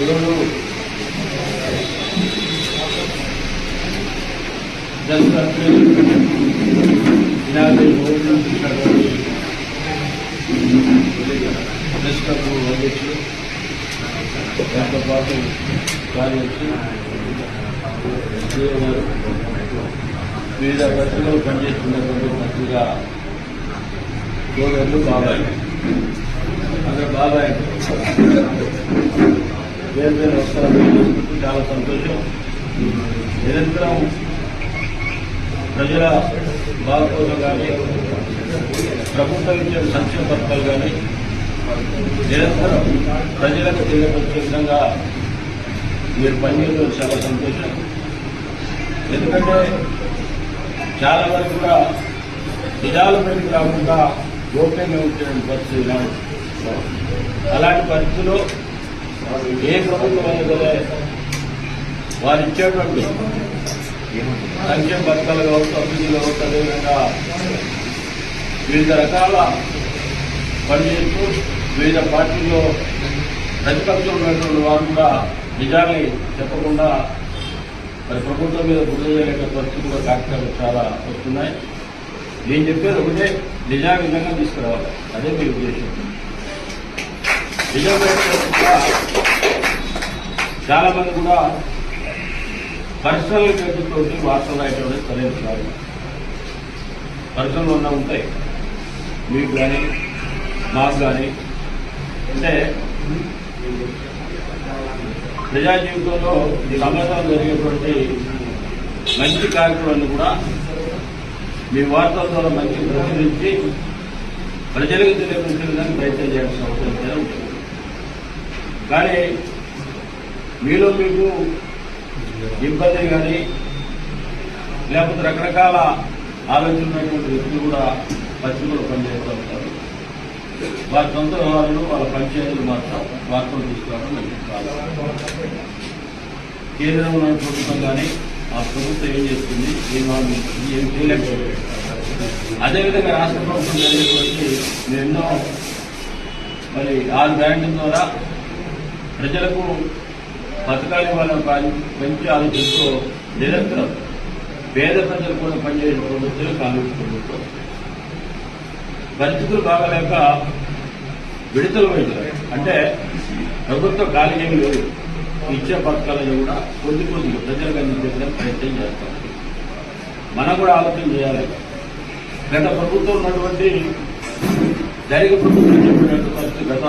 ఈరోజు దసరా యాభై రోజులు దసరాకు అధ్యక్షులు దాంతో పాటు కార్యదర్శి గారు వివిధ వృత్తిలో పనిచేస్తున్నటువంటి మంత్రిగా గోదర్లు బాబాయ్ అందరూ బాబాయ్ వేరు వేరు చాలా సంతోషం. నిరంతరం ప్రజల బాధ కోసం కానీ ప్రభుత్వం ఇచ్చే సంక్షేమ పథకాలు కానీ నిరంతరం ప్రజలకు తెలియపరిచే విధంగా మీరు పనిచేయడం చాలా సంతోషం. ఎందుకంటే చాలా వరకు కూడా నిజాల బయటకు రాకుండా గోప్యంగా ఉంచేటువంటి పరిస్థితి కానీ అలాంటి పరిస్థితుల్లో ఏ ప్రభుత్వం సరే వారు ఇచ్చేటువంటి సంక్షేమ పథకాలు కావచ్చు అభివృద్ధి కావచ్చు అదేవిధంగా వివిధ రకాల పనిచేస్తూ వివిధ పార్టీల్లో ప్రతిపక్షంలో ఉన్నటువంటి వారు కూడా నిజాన్ని చెప్పకుండా మరి ప్రభుత్వం మీద బుద్ధ చేయలేక పరిస్థితులు కూడా కార్యక్రమాలు చాలా వస్తున్నాయి. నేను చెప్పేది ఒకటే నిజాన్ని విధంగా తీసుకురావాలి. అదే మీ ఉద్దేశం. నిజం చాలామంది చాలా మంది కూడా పర్సనల్ తోటి వార్తలు రాయటం సరైన కాదు. పర్సనల్ ఉన్న ఉంటాయి. మీకు కానీ మాకు కానీ అంటే ప్రజా జీవితంలో సమాజంలో జరిగేటువంటి మంచి కార్యక్రమాన్ని కూడా మీ వార్తల ద్వారా మంచి ప్రచురించి ప్రజలకు తెలియపరిచే విధంగా ప్రయత్నం చేయాల్సిన అవసరం ఉంటుంది. కానీ మీలో మీకు ఇబ్బంది కానీ లేకపోతే రకరకాల ఆలోచన ఉన్నటువంటి వ్యక్తులు కూడా పశ్చిమలో పనిచేస్తూ ఉంటారు. వారి సొంత వ్యవహారాలు వాళ్ళ పంచాయతీలు మాత్రం వార్తలు తీసుకురావడం మంచిది కాదు కేంద్రంలో ఉన్న ప్రభుత్వం కానీ ఆ ప్రభుత్వం ఏం చేస్తుంది ఏం ఏం చేయలేకపోతుంది అదేవిధంగా రాష్ట్ర ప్రభుత్వం జరిగేటువంటి ఎన్నో మరి ఆరు బ్యాంకుల ద్వారా ప్రజలకు పథకాలు ఇవ్వాలని మంచి ఆలోచనతో నిరంతరం పేద ప్రజలు కూడా పనిచేసిన ప్రభుత్వం కాంగ్రెస్ ప్రభుత్వం పరిస్థితులు బాగలేక విడుదల అంటే ప్రభుత్వ ఖాళీ ఏమి లేదు. ఇచ్చే పథకాలను కూడా కొద్ది కొద్ది ప్రజలకు అందించడానికి ప్రయత్నం చేస్తాం. మనం కూడా ఆలోచన చేయాలి. గత ప్రభుత్వం ఉన్నటువంటి దైనిక ప్రభుత్వం చెప్పినటువంటి గత